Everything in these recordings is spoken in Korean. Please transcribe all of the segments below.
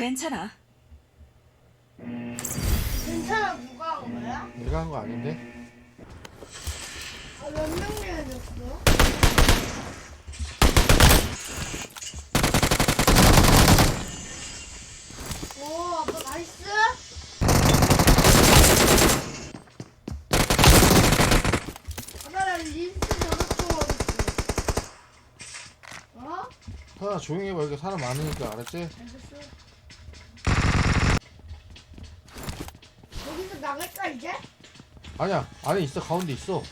괜찮아. 괜찮아 누가 한 거야? 내가 한 거 아닌데? 아, 몇 명이 해줬어? 오 아빠 나이스 아빠 나 린스 저렇게 어딨어 어? 하나 조용히 해봐 여기 사람 많으니까 알았지? 알겠어 여기서 나갈까 이제? 아니야 안에 있어 가운데 있어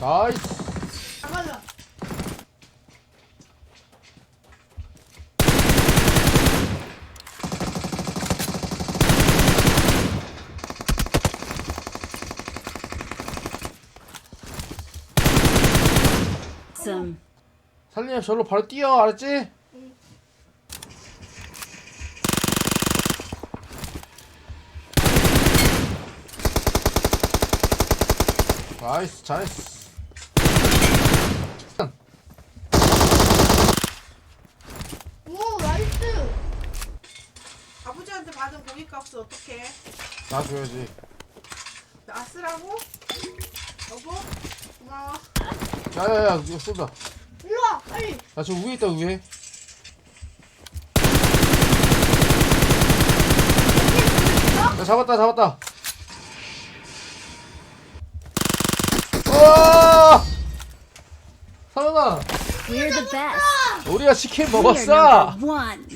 나이스 나가자 좀 살리면 절로 바로 뛰어 알았지? 나이스 잘했어. 오 나이스. 아버지한테 받은 고깃값을 어떻게 나 줘야지. 나 쓰라고? 여보? 고마워. 야야야 이거 쏜다. 일로와 빨리. 나저 위에 있다 위에. 야 잡았다 잡았다 우와 사연아 We're the best. 우리가 치킨 먹었어 number one.